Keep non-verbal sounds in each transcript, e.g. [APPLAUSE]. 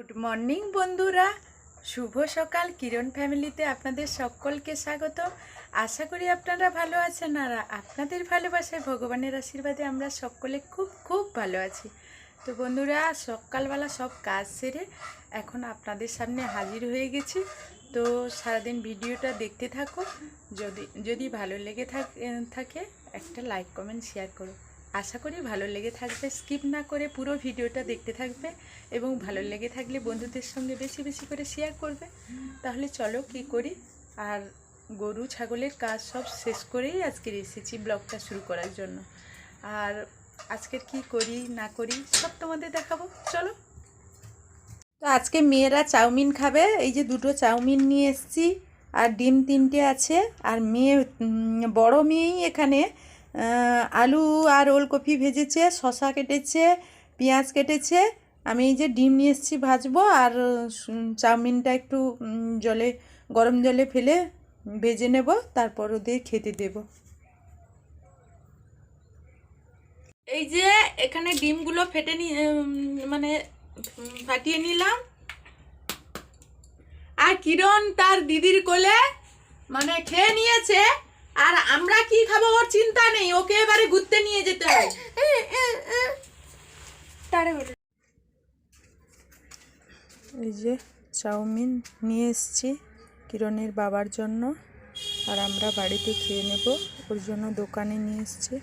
Good morning বন্ধুরা। শুভ সকাল। কিরণ ফ্যামিলিতে আপনাদের সকলকে স্বাগত আশা করি আপনারা ভালো আছেন আর আপনাদের ভালোবাসায় ভগবানের আশীর্বাদে আমরা সকলে খুব খুব ভালো আছি। তো বন্ধুরা, সকালবেলা সব কাজ সেরে এখন আপনাদের সামনে হাজির হয়ে গেছি। তো সারাদিন ভিডিওটা দেখতে থাকো যদি যদি ভালো লেগে থাক- একটা লাইক, কমেন্ট, শেয়ার করো আশা করি ভালো লেগে থাকবে। স্কিপ না করে পুরো ভিডিওটা দেখতে থাকবে এবং ভালো লেগে থাকলে বন্ধুদের সঙ্গে বেশি বেশি করে শেয়ার করবে। তাহলে চলো কি করি? আর গরু, ছাগলের কাজ সব শেষ করেই আজকের এসেছি ব্লগটা শুরু করার জন্য। আর আজকের কি করি, না করি, সব তোমাদের দেখাবো। চলো। তো আজকে মেয়েরা চাউমিন খাবে। এই যে দুটো চাউমিন নিয়ে এসেছি। আর ডিম তিনটে আছে। আর মেয়ে বড় মেয়েই এখানে আলু আর ওলকপি ভেজেছে শশা কেটেছে, পেঁয়াজ কেটেছে। আমি এই যে ডিম নিয়ে এসেছি ভাজবো আর চাউমিনটা একটু জলে, গরম জলে ফেলে ভেজে নেব, তারপর ওদের খেতে দেব। এই যে এখানে ডিমগুলো ফেটে নি মানে ফাটিয়ে নিলাম। আর কিরণ তার দিদির কোলে মানে খেয়ে নিয়েছে। আর আমরা কি খাব ওর চিন্তা নেই ওকে এবারে ঘুরতে নিয়ে যেতে হয়। এই যে চাউমিন নিয়ে এসেছি কিরণের বাবার জন্য আর আমরা বাড়িতে খেয়ে নেব ওর জন্য দোকানে নিয়ে এসেছি।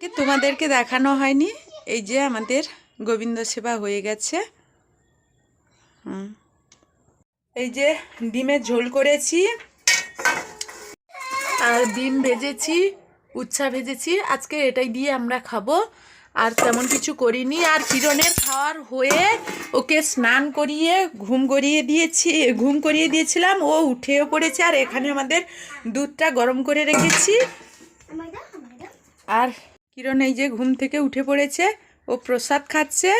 কি তোমাদেরকে দেখানো হয়নি এই যে আমাদের গোবিন্দ সেবা হয়ে গেছে। হুম। এই যে ডিমের ঝোল করেছি আর ডিম ভেজেছি, উচ্ছা ভেজেছি। আজকে এটাই দিয়ে আমরা খাব। আর তেমন কিছু করিনি। আর কিরণের খাওয়ার হয়ে ওকে স্নান করিয়ে, ঘুম করিয়ে দিয়েছি, ঘুম করিয়ে দিয়েছিলাম। ও উঠেও পড়েছে আর এখানে আমাদের দুধটা গরম করে রেখেছি। আর কিরণ এই যে ঘুম থেকে উঠে পড়েছে। ও প্রসাদ খাচ্ছে।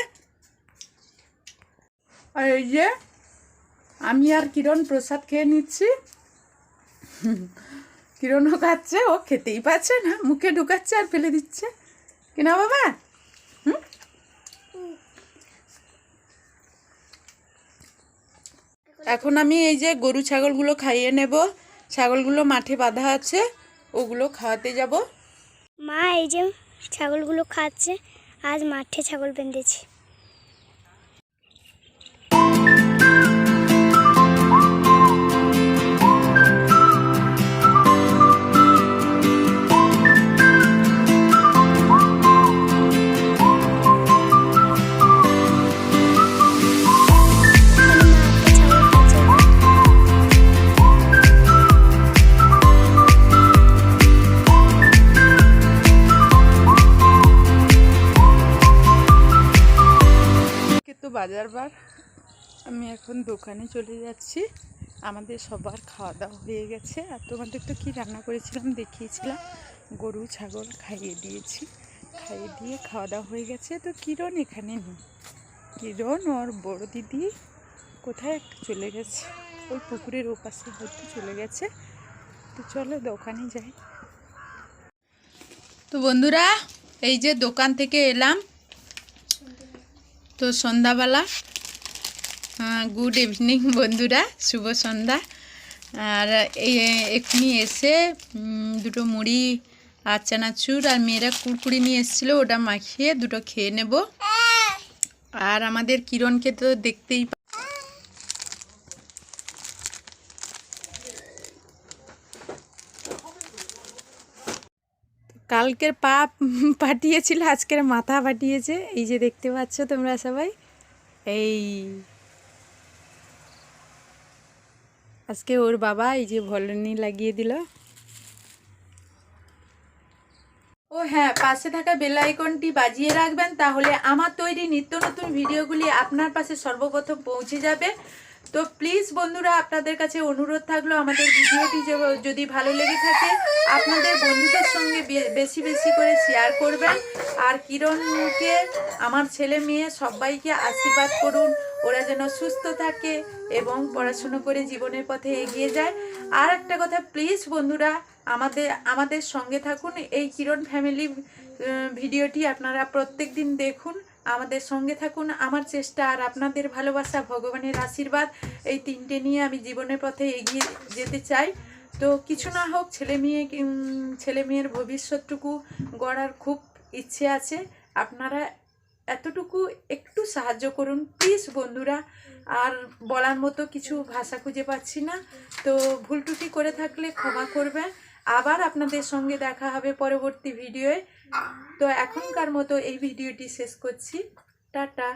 আর এই যে আমি আর কিরণ প্রসাদ খেয়ে নিচ্ছি। কিরণও খাচ্ছে, ও খেতেই পাচ্ছে না, মুখে ঢুকাচ্ছে আর ফেলে দিচ্ছে। কিনা বাবা? হুম? এখন আমি এই যে গরু ছাগলগুলো খাইয়ে নেব। ছাগলগুলো মাঠে বাঁধা আছে, ওগুলো খাওয়াতে যাব। মা, এই যে ছাগলগুলো খাচ্ছে, আজ মাঠে ছাগল বেঁধেছি। বাজার বার আমি এখন দোকানে চলে যাচ্ছি। আমাদের সবার খাওয়া দাওয়া হয়ে গেছে। আর তোমাদের তো কী রান্না করেছিলাম দেখিয়েছিলাম। গরু, ছাগল খাইয়ে দিয়েছি। খাইয়ে দিয়ে খাওয়া দাওয়া হয়ে গেছে। তো কিরণ এখানে নেই? কিরণ ওর বড় দিদি কোথায় একটা চলে গেছে? ওই পুকুরের ওপাশে হয়তো চলে গেছে। তো চলো দোকানে যাই। তো বন্ধুরা, এই যে দোকান থেকে এলাম। তো সন্ধ্যাবেলা। গুড ইভিনিং বন্ধুরা, শুভ সন্ধ্যা। আর এই, এক্ষুনি এসে দুটো মুড়ি আর চানাচুর আর মেয়েরা কুড়কুড়ি নিয়ে এসেছিল, ওটা মাখিয়ে দুটো খেয়ে নেব। আর আমাদের কিরণকে তো দেখতেই কালকের পা [LAUGHS] পাঠিয়েছিল, আজকের মাথা পাঠিয়েছে। এই যে দেখতে পাচ্ছ তোমরা সবাই? এই। আজকে ওর বাবা এই যে ভলনি লাগিয়ে দিল। ও হ্যাঁ পাশে থাকা বেল আইকনটি বাজিয়ে রাখবেন, তাহলে আমার তৈরি নিত্য নতুন ভিডিওগুলি আপনার পাশে সর্বপ্রথম পৌঁছে যাবে। তো প্লিজ বন্ধুরা, আপনাদের কাছে অনুরোধ থাকল, আমাদের ভিডিওটি যদি ভালো লেগে থাকে, আপনাদের বন্ধুদের সঙ্গে বেশি বেশি করে শেয়ার করবেন। আর কিরণকে, আমার ছেলে মেয়ে সবাইকে আশীর্বাদ করুন, ওরা যেন সুস্থ থাকে এবং পড়াশুনো করে জীবনের পথে এগিয়ে যায়। আর একটা কথা প্লিজ বন্ধুরা, আমাদের আমাদের সঙ্গে থাকুন। এই কিরণ ফ্যামিলি ভিডিওটি আপনারা প্রত্যেক দিন দেখুন। আমাদের সঙ্গে থাকুন। আমার চেষ্টা আর আপনাদের ভালোবাসা, ভগবানের আশীর্বাদ, এই তিনটে নিয়ে আমি জীবনের পথে এগিয়ে যেতে চাই। তো কিছু না হোক, ছেলে মেয়ে ছেলে মেয়ের ভবিষ্যৎটুকু গড়ার খুব ইচ্ছে আছে। আপনারা এতটুকু একটু সাহায্য করুন। প্লিজ বন্ধুরা, আর বলার মতো কিছু ভাষা খুঁজে পাচ্ছি না। তো ভুল ত্রুটি করে থাকলে ক্ষমা করবেন। আবার আপনাদের সঙ্গে দেখা হবে পরবর্তী ভিডিওয়ে। তো এখনকার মতো এই ভিডিওটি শেষ করছি। টাটা।